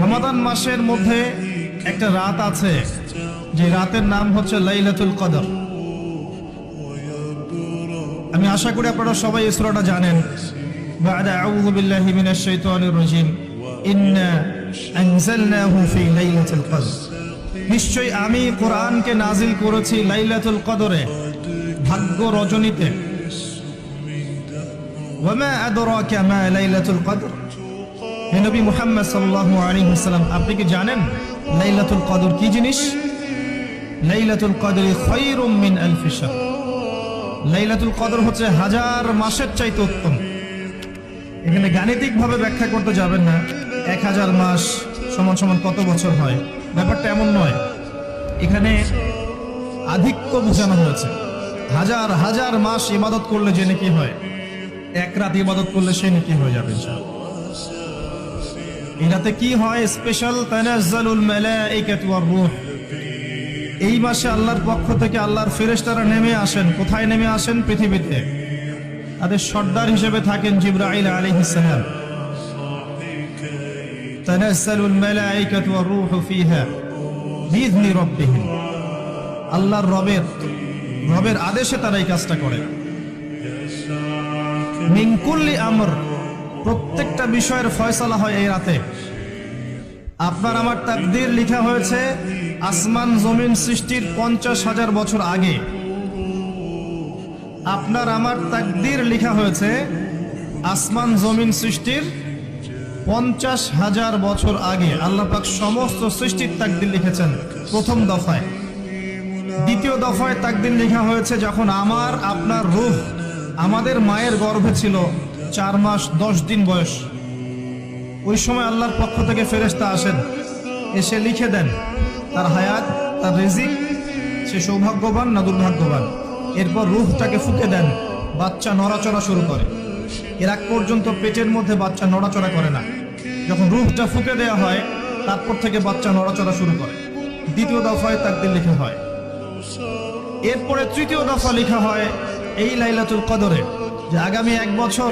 রমাদান মাসের মধ্যে একটা রাত আছে যে রাতের নাম হচ্ছে লাইলাতুল কদর আমি আশা করি আপনারা সবাই এই সূরাটা জানেন بعد أعوذ بالله من الشيطان الرجيم إنا أنزلناه في ليلة القدر নিশ্চয়ই আমি কোরআনকে নাজিল করেছি লাইলাতুল কদরে ভাগ্য রজনীতে ওয়ামা আদরাকা মা লাইলাতুল কদর হে নবী মুহাম্মদ সাল্লাল্লাহু আলাইহি ওয়াসাল্লাম, আপনি কি জানেন লাইলাতুল কদর কি জিনিস? লাইলাতুল কদরি খায়রুম মিন আলফি শাহর। লাইলাতুল কদর হচ্ছে হাজার মাসের চাইতে উত্তম। এখানে গাণিতিক ভাবে ব্যাখ্যা করতে যাবেন না। এক হাজার মাস সমান সমান কত বছর হয়? ব্যাপারটা এমন নয়। এখানে আধিক্য বোঝানো হয়েছে। হাজার হাজার মাস ইবাদত করলে যে নাকি হয়। এক রাত ইবাদত করলে সে নাকি হয়ে যাবে, ইনশাআল্লাহ। এই রাতে কি হয় স্পেশাল? তানাজ্জালুল মালাইকাতু ওয়ার রূহ। এই মাসে আল্লাহর পক্ষ থেকে আল্লাহর ফেরেশতারা নেমে আসেন। কোথায় নেমে আসেন? পৃথিবীতে। তাদের সর্দার হিসেবে থাকেন জিব্রাইল আলাইহিস সালাম। আল্লাহর আদেশে তারা এই কাজটা করে। প্রত্যেকটা বিষয়ের ফয়সালা হয় এই রাতে। আপনার আমার তাকদীর লেখা হয়েছে, আসমান জমিন সৃষ্টির পঞ্চাশ হাজার বছর আগে। আপনার আমার তাকদীর লেখা হয়েছে, আসমান জমিন সৃষ্টির পঞ্চাশ হাজার বছর আগে। আল্লাহ পাক সমস্ত সৃষ্টির তাকদীর লিখেছেন প্রথম দফায়। দ্বিতীয় দফায় তাকদিন লেখা হয়েছে যখন আমার, আপনার রূহ, আমাদের মায়ের গর্ভে ছিল। চার মাস, দশ দিন বয়স। ওই সময় আল্লাহর পক্ষ থেকে ফেরেশতা আসেন। এসে লিখে দেন, তার হায়াত, তার রিজিক, সে সৌভাগ্যবান না দুর্ভাগ্যবান? এরপর রুহটাকে ফুকে দেন, বাচ্চা নড়াচড়া শুরু করে। এর আগ পর্যন্ত পেটের মধ্যে বাচ্চা নড়াচড়া করে না। যখন রুহটা ফুকে দেওয়া হয়, তারপর থেকে বাচ্চা নড়াচড়া শুরু করে। দ্বিতীয় দফায় তাকদিন লেখা হয়। এরপরে তৃতীয় দফা লেখা হয়, এই লাইলাতুল কদরে, যে আগামী এক বছর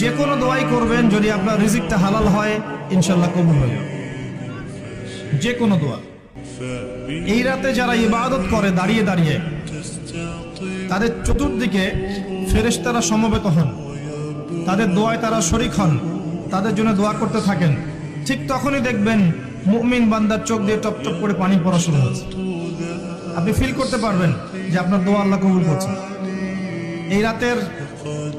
যে কোনো দোয়াই করবেন, যদি আপনার রিজিকটা হালাল হয়, ইনশাল্লাহ কবুল হয়ে যে কোনো দোয়া। এই রাতে যারা ইবাদত করে, দাঁড়িয়ে দাঁড়িয়ে, তাদের চতুর্দিকে ফেরেশতারা সমবেত হন। তাদের দোয়ায় তারা শরিক হন। তাদের জন্য দোয়া করতে থাকেন। ঠিক তখনই দেখবেন মুমিন বান্দার চোখ দিয়ে টপ টপ করে পানি পড়া শুরু হচ্ছে। আপনি ফিল করতে পারবেন যে আপনার দোয়া আল্লাহ কবুল করছেন এই রাতের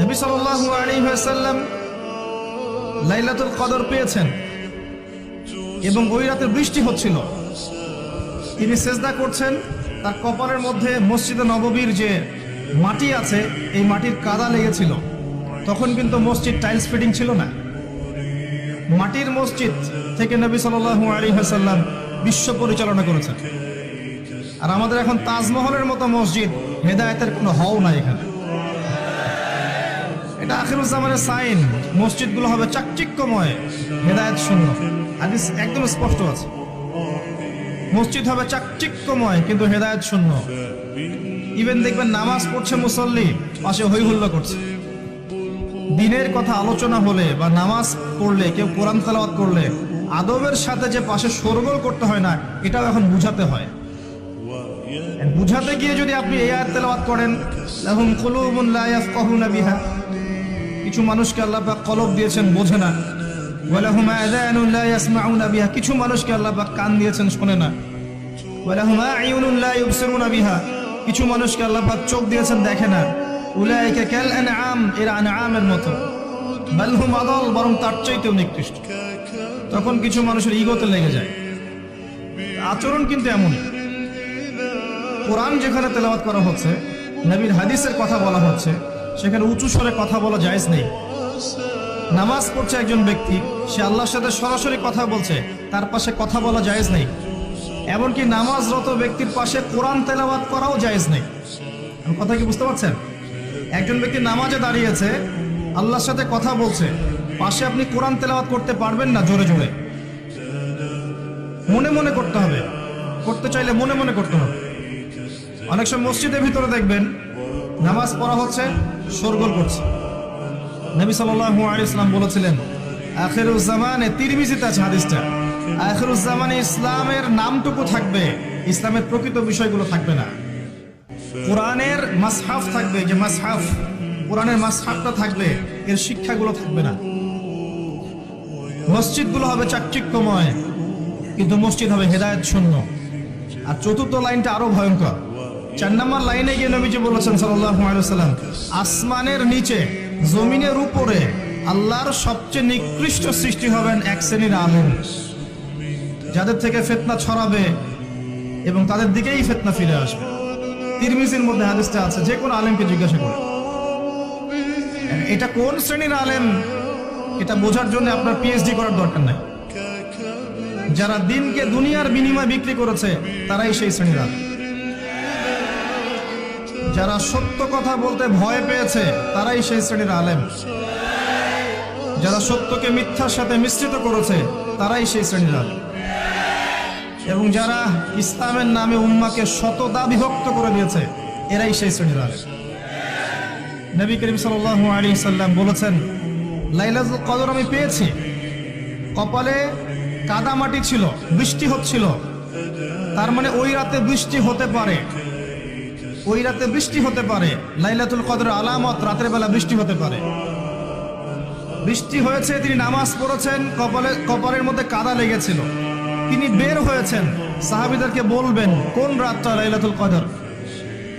নবী সাল্লাল্লাহু আলাইহি ওয়াসাল্লাম লাইলাতুল কদর পেয়েছেন এবং ওই রাতে বৃষ্টি হচ্ছিল। তিনি সেজদা করছেন, তার কপালের মধ্যে মসজিদে নববীর যে মাটি আছে, এই মাটির কাদা লেগেছিল। তখন কিন্তু মসজিদ টাইলস ফিটিং ছিল না। মাটির মসজিদ থেকে নবী সাল্লাল্লাহু আলাইহি ওয়াসাল্লাম বিশ্ব পরিচালনা করেছেন। আর আমাদের এখন তাজমহলের মতো মসজিদ, হেদায়েতের কোনো হও নাই এখানে। এটা আখিরুজ্জামানের সাইন। মসজিদগুলো হবে চাকচিক্যময়, হেদায়েত শূন্য। হাদিস একদম স্পষ্ট আছে। মসজিদ হবে চাকচিক্যময়, কিন্তু হেদায়েত শূন্য। ইভেন দেখবেন নামাজ পড়ছে মুসল্লি, পাশে হই হুল্লা করছে। দিনের কথা আলোচনা হলে বা নামাজ পড়লে, কেউ কোরআন তালাওয়াত করলে, আদবের সাথে যে পাশে শোরগোল করতে হয় না, এটাও এখন বুঝাতে হয়। বুঝাতে গিয়ে যদি আপনি এই আয়াত তেলাওয়াত করেন লা ইয়াফকাহুনা বিহা। কিছু মানুষকে আল্লাহ পাক কলব দিয়েছেন, বোঝে না। ওয়ালাহুম আযানুন লা ইয়াসমাউনা বিহা। কিছু মানুষকে আল্লাহ পাক কান দিয়েছেন, শোনে না। ওয়ালাহুম আ'য়ুনুন লা ইবসিরুনা বিহা। কিছু মানুষকে আল্লাহ পাক চোখ দিয়েছেন, দেখে না। উলাইকা কাল আনআম, এরা আনআমের মতো। বাল হুম আদাল, বরং তার চাইতেও নিকৃষ্ট। তখন কিছু মানুষের ইগোতে লেগে যায়। আচরণ কিন্তু এমনই কোরআন যেখানে তেলাওয়াত করা হচ্ছে, নবীর হাদিসের কথা বলা হচ্ছে সেখানে উঁচু স্বরে কথা বলা জায়েজ নেই। নামাজ পড়ছে একজন ব্যক্তি, সে আল্লাহর সাথে সরাসরি কথা বলছে, তার পাশে কথা বলা জায়েজ নেই। এমনকি নামাজরত ব্যক্তির পাশে কোরআন তেলাওয়াত করাও জায়েজ নেই। কথা কি বুঝতে পারছেন? একজন ব্যক্তি নামাজে দাঁড়িয়েছে, আল্লাহর সাথে কথা বলছে, পাশে আপনি কোরআন তেলাওয়াত করতে পারবেন না জোরে জোরে। মনে মনে করতে হবে, করতে চাইলে মনে মনে করতে হবে। অনেক সময় মসজিদের ভিতরে দেখবেন নামাজ পড়া হচ্ছে, শোরগোল করছে। নবী সাল্লাল্লাহু আলাইহি সাল্লাম বলেছিলেন, আখিরুজ জামানে তিরমিজিতে আছে হাদিসটা। আখিরুজ জামানে ইসলামের নামটুকু থাকবে, ইসলামের প্রকৃত বিষয়গুলো থাকবে না। কোরআনের মাসহাফ থাকবে, যে মাসহাফ, কোরআনের মাসহাফটা থাকবে, এর শিক্ষাগুলো থাকবে না। মসজিদগুলো হবে চাকচিক্যময়, কিন্তু মসজিদ হবে হেদায়েত শূন্য। আর চতুর্থ লাইনটা আরও ভয়ঙ্কর। চার নম্বর লাইনে গিয়ে নবীজি বলেছেন সাল্লাম আসমানের নিচে, জমিনের উপরে আল্লাহর সবচেয়ে নিকৃষ্ট সৃষ্টি হবেন এক শ্রেণির আলেম যাদের থেকে ফেতনা ছড়াবে এবং তাদের দিকেই ফেতনা ফিরে আসবে। তিরমিজির মধ্যে হাদিসটা আছে, যে কোনো আলেমকে জিজ্ঞাসা করে এটা কোন শ্রেণির আলেম? এটা বোঝার জন্য আপনার পিএইচডি করার দরকার নাই। যারা দিনকে দুনিয়ার বিনিময়ে বিক্রি করেছে, তারাই সেই শ্রেণির আলেম। যারা সত্য কথা বলতে ভয় পেয়েছে, তারাই সেই শ্রেণির আলেম। যারা সত্যকে মিথ্যার সাথে মিশ্রিত করেছে, তারাই সেই শ্রেণির আলেম। এবং যারা ইসলামের নামে উম্মাকে শতদা বিভক্ত করে দিয়েছে, এরাই সেই শ্রেণির আলেম। নবী করিম সাল্লাল্লাহু আলাইহি সাল্লাম বলেছেন, লাইলাতুল কদর আমি পেয়েছি। কপালে কাদা মাটি ছিল, বৃষ্টি হচ্ছিল। তার মানে ওই রাতে বৃষ্টি হতে পারে। ওই রাতে বৃষ্টি হতে পারে। লাইলাতুল কদর আলামত রাতের বেলা বৃষ্টি হতে পারে। বৃষ্টি হয়েছে, তিনি নামাজ পড়েছেন, কপালে কপালের মধ্যে কাদা লেগেছিল। তিনি বের হয়েছেন। সাহাবিদেরকে বলবেন, কোন রাতটা লাইলাতুল কদর?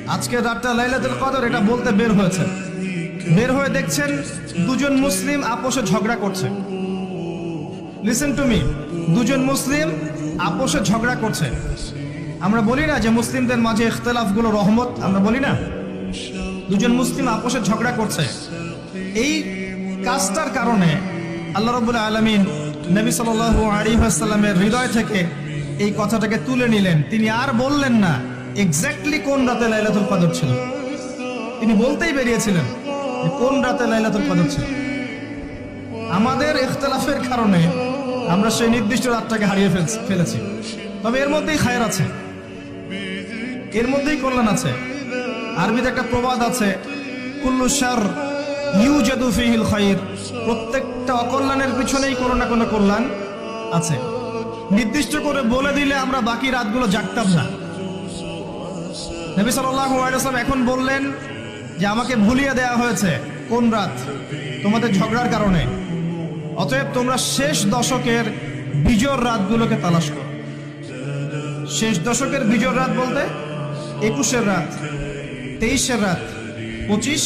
আজকে রাতটা লাইলাতুল কদর, এটা বলতে বের হয়েছে বের হয়ে দেখছেন, দুজন মুসলিম আপোষে ঝগড়া করছে। লিসেন টু মি দুজন মুসলিম আপোষে ঝগড়া করছে। আমরা বলি না যে মুসলিমদের মাঝে ইখতলাফগুলো রহমত, আমরা বলি না। দুজন মুসলিম আপোষে ঝগড়া করছে। এই কাজটার কারণে আল্লাহ রবুল্লা আলমিন নবী সাল আলী সাল্লামের হৃদয় থেকে এই কথাটাকে তুলে নিলেন। তিনি আর বললেন না এক্স্যাক্টলি কোন রাতে লাইলাতুল কদর ছিল। তিনি বলতেই বেরিয়েছিলেন কোন রাতে লাইলাতুল কদর ছিল। আমাদের ইখতলাফের কারণে আমরা সেই নির্দিষ্ট রাতটাকে হারিয়ে ফেলেছি। তবে এর মধ্যেই খায়ের আছে। এর মধ্যেই কল্যাণ আছে। আরবিতে একটা প্রবাদ আছে, কুল্লু শার ইউজাদু ফিহিল খাইর। প্রত্যেকটা অকল্যাণের পিছনেই কোনো না কোনো কল্যাণ আছে। নির্দিষ্ট করে বলে দিলে আমরা বাকি রাতগুলো জাগতাম না। নবী আলাইহি এখন বললেন যে, আমাকে ভুলিয়ে দেয়া হয়েছে কোন রাত? তোমাদের ঝগড়ার কারণে। অতএব তোমরা শেষ দশকের বিজোর রাতগুলোকে তালাশ করো। শেষ দশকের বিজোর রাত বলতে একুশের রাত তেইশের রাত পঁচিশ